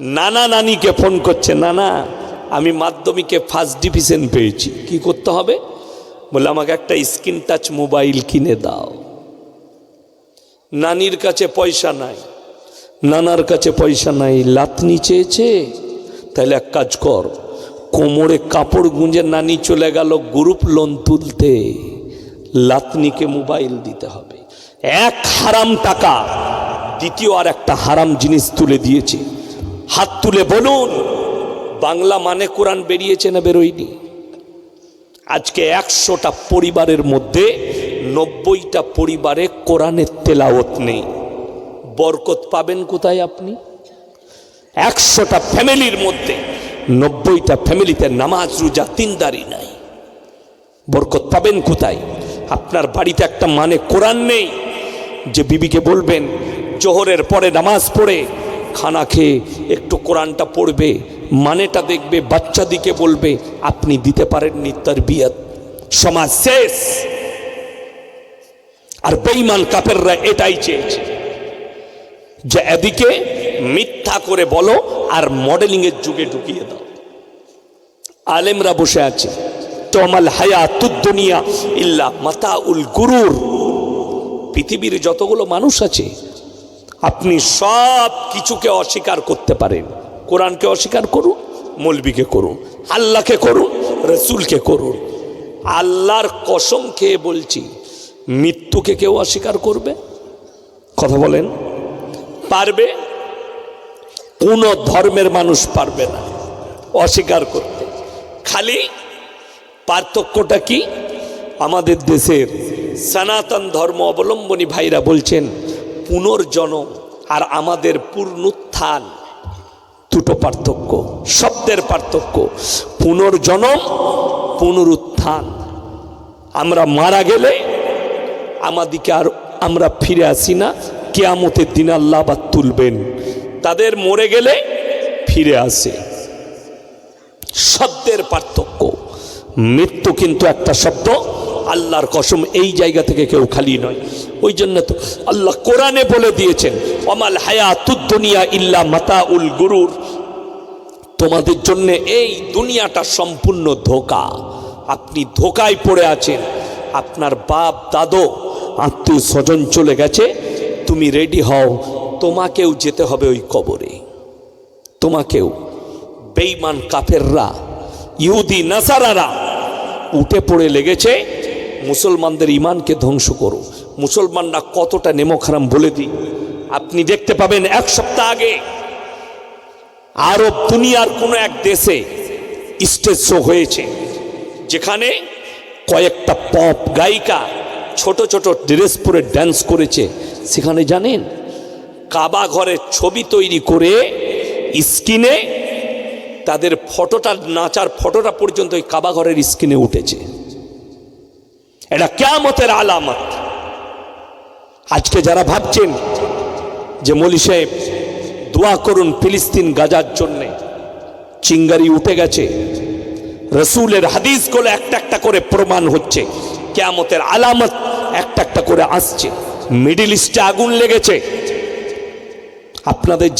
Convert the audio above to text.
নানা নানিকে ফোন করছে, নানা, আমি মাধ্যমিকে ফার্স্ট ডিভিশন পেয়েছি, কি করতে হবে? বলে, আমাকে একটা স্ক্রিন টাচ মোবাইল কিনে দাও। নানির কাছে পয়সা নাই, নানার কাছে পয়সা নাই, লাতনি চেয়েছে। তাহলে এক কাজ কর, কোমরে কাপড় গুঁজে নানি চলে গেল গ্রুপ লোন তুলতে। লাতনিকে মোবাইল দিতে হবে। এক হারাম টাকা, দ্বিতীয় আর একটা হারাম জিনিস তুলে দিয়েছে। হাত তুলে বলুন, বাংলা মানে কোরআন বেরিয়েছে না বেরোয়নি? আজকে একশোটা পরিবারের মধ্যে নব্বইটা পরিবারে কোরআনের তেলাওত নেই। বরকত পাবেন কোথায় আপনি? একশোটা ফ্যামিলির মধ্যে নব্বইটা ফ্যামিলিতে নামাজ, রোজা তিনদারি নাই। বরকত পাবেন কোথায়? আপনার বাড়িতে একটা মানে কোরআন নেই, যে বিবিকে বলবেন, জোহরের পরে নামাজ পড়ে খানা খেয়ে একটু কোরআনটা পড়বে, মানেটা দেখবে, বাচ্চাদিকে বলবে, আপনি দিতে পারেননি তার বিয়াত সমাজ শেষ। আর বেইমান কাপেররা এটাই চেয়েছে। যে এদিকে মিথ্যা করে বলো আর মডেলিং এর যুগে ঢুকিয়ে দাও। আলেমরা বসে আছে। তোমাল হায়াতুদ্দুনিয়া ইল্লা মাতা উল গুরুর। পৃথিবীর যতগুলো মানুষ আছে আপনি সব কিছুকে অস্বীকার করতে পারেন। কোরআনকে অস্বীকার করুন, মলবিকে করুন, আল্লাহকে করুন, রসুলকে করুন। আল্লাহর কসম খেয়ে বলছি, মৃত্যুকে কেউ অস্বীকার করবে? কথা বলেন। পারবে? কোন ধর্মের মানুষ পারবে না অস্বীকার করতে। খালি পার্থক্যটা কি? আমাদের দেশের সনাতন ধর্ম অবলম্বনী ভাইরা বলছেন পুনর্জন্ম আর আমাদের পূর্ণুত্থান দুটো পার্থক্য, শব্দের পার্থক্য। পুনর্জন্ম, পুনরুত্থান। আমরা মারা গেলে আমাদিকে আর আমরা ফিরে আসি না, কেয়ামতের দিন আল্লাহ আবার তুলবেন। তাদের মরে গেলে ফিরে আসে। শব্দের পার্থক্য। মৃত্যু কিন্তু একটা শব্দ, আল্লাহর কসম এই জায়গা থেকে কেউ খালি নয়। ওই জন্য তো আল্লাহ কোরআনে বলে দিয়েছেন অমাল হায়াতুদ্দুনিয়া ইল্লা মাতা উল গুরুর। তোমাদের জন্য এই দুনিয়াটা সম্পূর্ণ ধোকা। আপনি ধোকায় পড়ে আছেন, আপনার বাপ, দাদো, আত্মীয় স্বজন চলে গেছে, তুমি রেডি হও, তোমাকেও যেতে হবে ওই কবরে। তোমাকেও। বেইমান কাফেররা, ইহুদি, নাসারারা, উঠে পড়ে লেগেছে, মুসলমানদের ইমানকে ধ্বংস করো। মুসলমানরা কতটা নেমখারাম বলে দিই। আপনি দেখতে পাবেন এক সপ্তাহ আগে আরব দুনিয়ার কোনো এক দেশে স্টেজ শো হয়েছে, যেখানে কয়েকটা পপ গায়িকা ছোট ছোট ড্রেস পরে ড্যান্স করেছে। সেখানে জানেন, কাবা ঘরের ছবি তৈরি করে স্ক্রিনে তাদের ফটোটা, নাচার ফটোটা পর্যন্ত ওই কাবা ঘরের স্ক্রিনে উঠেছে। এটা কেমতের আলামত। আজকে যারা ভাবছেন যে মলি সাহেব দোয়া করুন ফিলিস্তিন গাজার জন্যে, চিঙ্গারি উঠে গেছে, রসুলের হাদিসগুলো একটা একটা করে প্রমাণ হচ্ছে, কেয়ামতের আলামত একটা একটা করে আসছে, মিডিল ইস্টে আগুন লেগেছে। আপনাদের